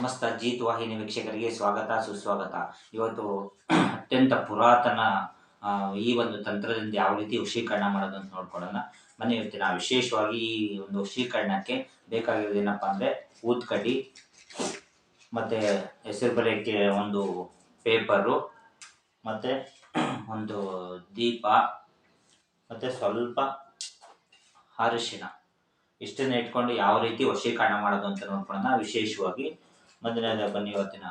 ಸಮಸ್ತ ಜೀತ್ ವಾಹಿನಿ ವೀಕ್ಷಕರಿಗೆ ಸ್ವಾಗತ, ಸುಸ್ವಾಗತ. ಇವತ್ತು ಅತ್ಯಂತ ಪುರಾತನ ಈ ಒಂದು ತಂತ್ರದಿಂದ ಯಾವ ರೀತಿ ವಶೀಕರಣ ಮಾಡೋದು ಅಂತ ನೋಡ್ಕೊಳ್ಳೋಣ. ಬನ್ನಿ ಇವತ್ತಿನ ವಿಶೇಷವಾಗಿ ಈ ಒಂದು ವಶೀಕರಣಕ್ಕೆ ಬೇಕಾಗಿರೋದು ಏನಪ್ಪಾ ಅಂದ್ರೆ ಊದ್ಕಡ್ಡಿ, ಮತ್ತೆ ಹೆಸರು ಬರೆಯೋಕ್ಕೆ ಒಂದು ಪೇಪರು, ಮತ್ತೆ ಒಂದು ದೀಪ, ಮತ್ತೆ ಸ್ವಲ್ಪ ಅರಿಶಿನ. ಇಷ್ಟನ್ನ ಇಟ್ಕೊಂಡು ಯಾವ ರೀತಿ ವಶೀಕರಣ ಮಾಡೋದು ಅಂತ ನೋಡ್ಕೊಳ್ಳೋಣ ವಿಶೇಷವಾಗಿ. ಮೊದಲನೇ ಬನ್ನಿ ಇವತ್ತಿನ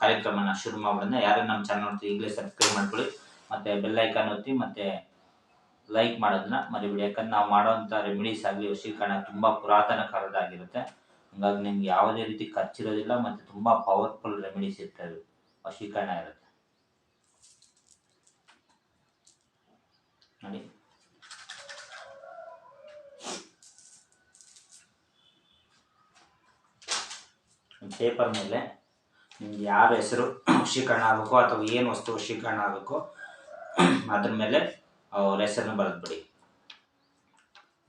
ಕಾರ್ಯಕ್ರಮನ ಶುರು ಮಾಡೋದನ್ನ ಯಾರು ನಮ್ಮ ಚಾನಲ್ ನೋಡ್ತೀವಿ ಈಗಲೇ ಸಬ್ಸ್ಕ್ರೈಬ್ ಮಾಡ್ಕೊಳ್ಳಿ. ಮತ್ತೆ ಬೆಲ್ ಐಕಾನ್ ಒತ್ತಿ ಮತ್ತೆ ಲೈಕ್ ಮಾಡೋದನ್ನ ಮರಿಬೇಡಿ. ಯಾಕಂದ್ರೆ ನಾವು ಮಾಡೋವಂಥ ರೆಮಿಡೀಸ್ ಆಗಲಿ ವಶೀಕರಣ ತುಂಬಾ ಪುರಾತನ ಕಾಲದಾಗಿರುತ್ತೆ ಹಂಗಾಗಿ ನಿಮ್ಗೆ ಯಾವುದೇ ರೀತಿ ಖರ್ಚಿರೋದಿಲ್ಲ ಮತ್ತೆ ತುಂಬಾ ಪವರ್ಫುಲ್ ರೆಮಿಡೀಸ್ ಇರ್ತವೆ ವಶೀಕರಣ ಇರುತ್ತೆ. ನೋಡಿ. ಪೇಪರ್ ಮೇಲೆ ನಿಮ್ಗೆ ಯಾರ ಹೆಸರು ವಶೀಕರಣ ಆಗಬೇಕು ಅಥವಾ ಏನು ವಸ್ತು ವಶೀಕರಣ ಆಗಬೇಕು ಅದ್ರ ಮೇಲೆ ಅವ್ರ ಹೆಸರನ್ನು ಬರೆದ್ಬಿಡಿ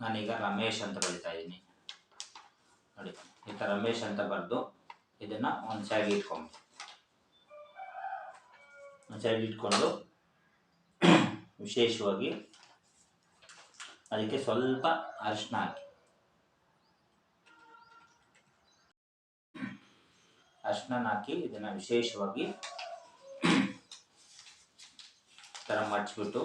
ನಾನೀಗ ರಮೇಶ್ ಅಂತ ಬರಿತಾ ಇದ್ದೀನಿ. ನೋಡಿ, ಈ ಥರ ರಮೇಶ್ ಅಂತ ಬರೆದು ಇದನ್ನು ಒಂದು ಸೈಡ್ ಇಟ್ಕೊಂಡು. ಒಂದು ಸೈಡ್ ಇಟ್ಕೊಂಡು ವಿಶೇಷವಾಗಿ ಅದಕ್ಕೆ ಸ್ವಲ್ಪ ಅರಿಶಿನ ಹಾಕಿ. ಅರ್ಶಿನ ಹಾಕಿ ಇದನ್ನ ವಿಶೇಷವಾಗಿ ತರ ಮಡ್ಚ್ಬಿಟ್ಟು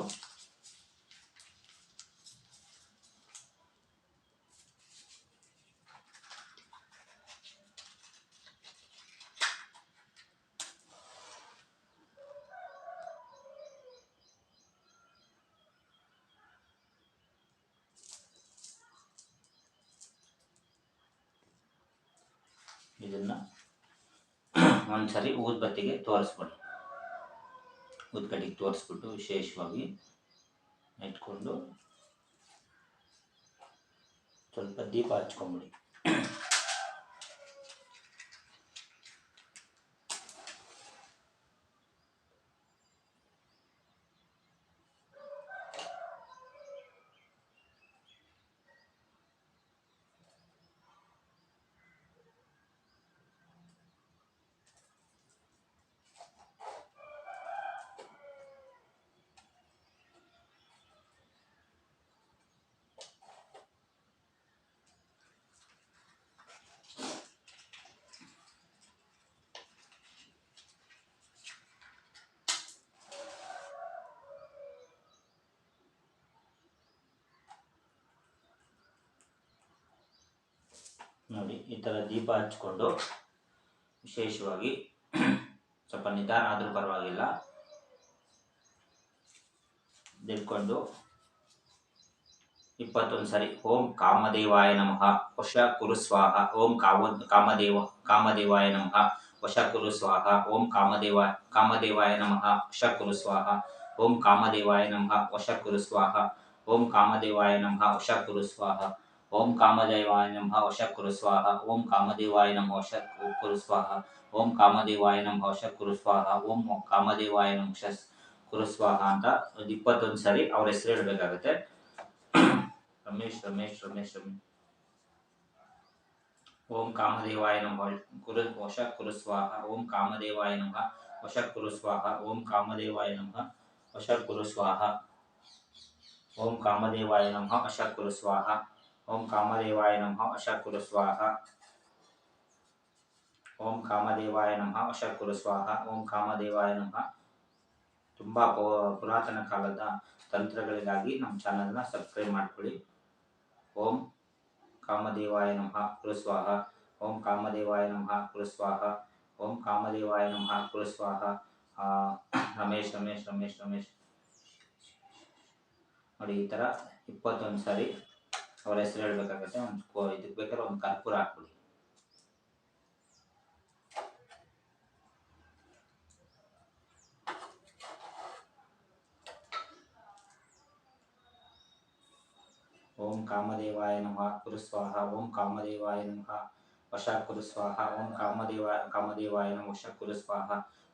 ಇದನ್ನ ಒಂದ್ಸರಿ ಊದ್ಬತ್ತಿಗೆ ತೋರಿಸ್ಬಿಡಿ. ಊದ್ಕಡ್ಡಿಗೆ ತೋರಿಸ್ಬಿಟ್ಟು ವಿಶೇಷವಾಗಿ ಇಟ್ಕೊಂಡು ಸ್ವಲ್ಪ ದೀಪ ಹಚ್ಕೊಂಬಿಡಿ. ನೋಡಿ, ಈ ಥರ ದೀಪ ಹಚ್ಕೊಂಡು ವಿಶೇಷವಾಗಿ ಸ್ವಲ್ಪ ನಿಧಾನ ಆದರೂ ಪರವಾಗಿಲ್ಲ. ದಿಟ್ಕೊಂಡು ಇಪ್ಪತ್ತೊಂದು ಸರಿ, ಓಂ ಕಾಮದೇವಾಯ ನಮಃ, ವಶ ಕುರು ಸ್ವಾಹ, ಓಂ ಕಾಮ, ಕಾಮದೇವ, ಕಾಮದೇವಾಯ ನಮಃ, ವಶ ಕುರು ಸ್ವಾಹ, ಓಂ ಕಾಮದೇವ, ಕಾಮದೇವಾಯ ನಮಃ, ವಶ ಕುರು ಸ್ವಾಹ, ಓಂ ಕಾಮದೇವಾಯ ನಮಃ, ವಶ ಕುರು ಸ್ವಾಹ, ಓಂ ಕಾಮದೇವಾಯ ನಮಃ, ವಶ ಕುರು ಸ್ವಾಹ. ಓಂ ಕಾಮದೇವಾಯ ನಮಃ ವಶ ಕುರು ಸ್ವಾಹ ಓಂ ಕಾಮದೇವಾಯ ನಮಃ ವಶ ಕುರು ಸ್ವಾಹ ಓಂ ಕಾಮದೇವಾಯ ನಮಃ ವಶ ಕುರು ಸ್ವಾಹ ಓಂ ಕಾಮದೇವಾಯ ನಮಃ ವಶ ಕುರು ಸ್ವಾಹ ಅಂತ ಒಂದು ಇಪ್ಪತ್ತೊಂದು ಸರಿ ಅವ್ರ ಹೆಸರು ಹೇಳ್ಬೇಕಾಗತ್ತೆ. ರಮೇಶ್ ರಮೇಶ್ ರಮೇಶ್ ರಮೇಶ್. ಓಂ ಕಾಮದೇವಾಯ ನಮಃ ಕುರು ವಶ ಕುರು ಸ್ವಾಹ. ಓಂ ಕಾಮದೇವಾಯ ನಮಃ ವಶ ಕುರು ಸ್ವಾಹ. ಓಂ ಕಾಮದೇವಾಯ ನಮಃ ವಶ ಕುರು ಸ್ವಾಹ. ಓಂ ಕಾಮದೇವಾಯ ನಮಃ ವಶ ಕುರು ಸ್ವಾಹ. ಓಂ ಕಾಮದೇವಾಯ ನಮಃ ಅಶಕುರು ಸ್ವಾಹ ಓಂ ಕಾಮದೇವಾಯ ನಮಃ ಅಶಕುರು ಸ್ವಾಹ ಓಂ ಕಾಮದೇವಾಯ ನಮಃ ತುಂಬ ಪುರಾತನ ಕಾಲದ ತಂತ್ರಗಳಿಗಾಗಿ ನಮ್ಮ ಚಾನಲ್ನ ಸಬ್ಸ್ಕ್ರೈಬ್ ಮಾಡ್ಕೊಳ್ಳಿ. ಓಂ ಕಾಮದೇವಾಯ ನಮಃ ಕುರುಸ್ವಾಹ. ಓಂ ಕಾಮದೇವಾಯ ನಮಃ ಕುರುಸ್ವಾಹ. ಓಂ ಕಾಮದೇವಾಯ ನಮಃ ಕುರುಸ್ವಾಹ. ರಮೇಶ್ ರಮೇಶ್ ರಮೇಶ್ ರಮೇಶ್. ನೋಡಿ, ಈ ಥರ ಇಪ್ಪತ್ತೊಂದು ಸಾರಿ ಅವ್ರ ಹೆಸರು ಹೇಳ್ಬೇಕಾಗತ್ತೆ, ಒಂದು ಕೋ, ಇದಕ್ಕೆ ಬೇಕಾದ್ರೆ ಒಂದು ಕರ್ಪೂರ ಹಾಕ್ಬಿಡಿ. ಓಂ ಕಾಮದೇವಾಯ ನಮಃ, ಕುರು ಸ್ವಾಹ. ಓಂ ಕಾಮದೇವಾಯ ನಮಃ, ವಶ ಕುರು ಸ್ವಾಹ. ಓಂ ಕಾಮದೇವಾಯ ಕಾಮದೇವಾಯ ನಮಃ, ವಶ ಕುರು ಸ್ವಾಹ.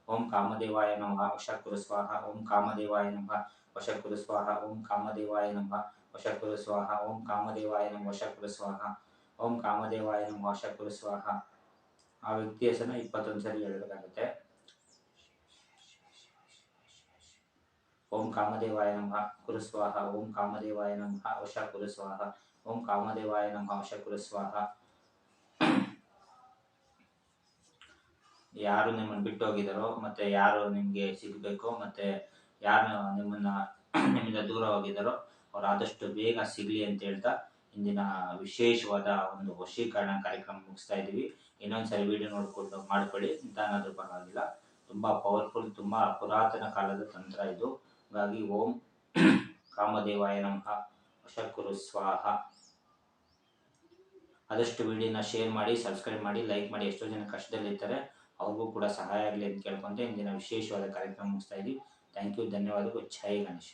ಓಂ ಕಾಮದೇವಾಯ ನಮಃ ವಶ ಕುರು ಸ್ವಾಹ ಓಂ ಕಾಮದೇವಾಯ ನಮಃ ವಶ ಕುರು ಸ್ವಾಹ ಓಂ ಕಾಮದೇವಾಯ ನಮಃ ವಶ ಕುರು ಸ್ವಾಹ ಓಂ ಕಾಮದೇವಾಯ ನಮಃ ವಶ ಕುರು ಸ್ವಾಹ ಓಂ ಕಾಮದೇವಾಯ ನಮಃ ವಶ ಕುರು ಸ್ವಾಹ ಆ ವ್ಯಕ್ತಿ ಹೆಸರನ್ನ ಇಪ್ಪತ್ತೊಂದು ಸರಿ ಹೇಳಬೇಕಾಗುತ್ತೆ ಓಂ ಕಾಮದೇವಾಯ ನಮಃ ಕುರುಸ್ವಾಹ ಓಂ ಕಾಮದೇವಾಯ ನಮಃ ವಶ ಕುರುಸ್ವಾಹ ಓಂ ಕಾಮದೇವಾಯ ನಮಃ ವಶ ಕುರುಸ್ವಾಹ ಯಾರು ನಿಮ್ಮನ್ನು ಬಿಟ್ಟು ಹೋಗಿದಾರೋ ಮತ್ತೆ ಯಾರು ನಿಮಗೆ ಸಿಗಬೇಕು ಮತ್ತೆ ಯಾರು ನಿಮ್ಮನ್ನ ನಿಮ್ಮಿಂದ ದೂರ ಹೋಗಿದಾರೋ ಅವ್ರು ಆದಷ್ಟು ಬೇಗ ಸಿಗಲಿ ಅಂತ ಹೇಳ್ತಾ ಇಂದಿನ ವಿಶೇಷವಾದ ಒಂದು ವಶೀಕರಣ ಕಾರ್ಯಕ್ರಮ ಮುಗಿಸ್ತಾ ಇದ್ದೀವಿ. ಇನ್ನೊಂದ್ಸರಿ ವಿಡಿಯೋ ನೋಡ್ಕೊಂಡು ಮಾಡ್ಕೊಳ್ಳಿ ನಿಧಾನಾದ್ರೂ ಪರವಾಗಿಲ್ಲ. ತುಂಬಾ ಪವರ್ಫುಲ್ ತುಂಬಾ ಪುರಾತನ ಕಾಲದ ತಂತ್ರ ಇದು. ಹಾಗಾಗಿ ಓಂ ಕಾಮದೇವಾಯ ನಮಃ, ವಶಕುರು ಸ್ವಾಹ. ಆದಷ್ಟು ವಿಡಿಯೋನ ಶೇರ್ ಮಾಡಿ ಸಬ್ಸ್ಕ್ರೈಬ್ ಮಾಡಿ ಲೈಕ್ ಮಾಡಿ, ಎಷ್ಟೋ ಜನ ಕಷ್ಟದಲ್ಲಿರ್ತಾರೆ. ಅವ್ರಿಗೂ ಕೂಡ ಸಹಾಯ ಆಗಲಿ ಅಂತ ಕೇಳ್ಕೊಂತ ಇಂದಿನ ವಿಶೇಷವಾದ ಕಾರ್ಯಕ್ರಮ ಮುಗಿಸ್ತಾ ಇದ್ದೀವಿ. ಥ್ಯಾಂಕ್ ಯು ಧನ್ಯವಾದಗಳು. ಜೈ ಗಣೇಶ.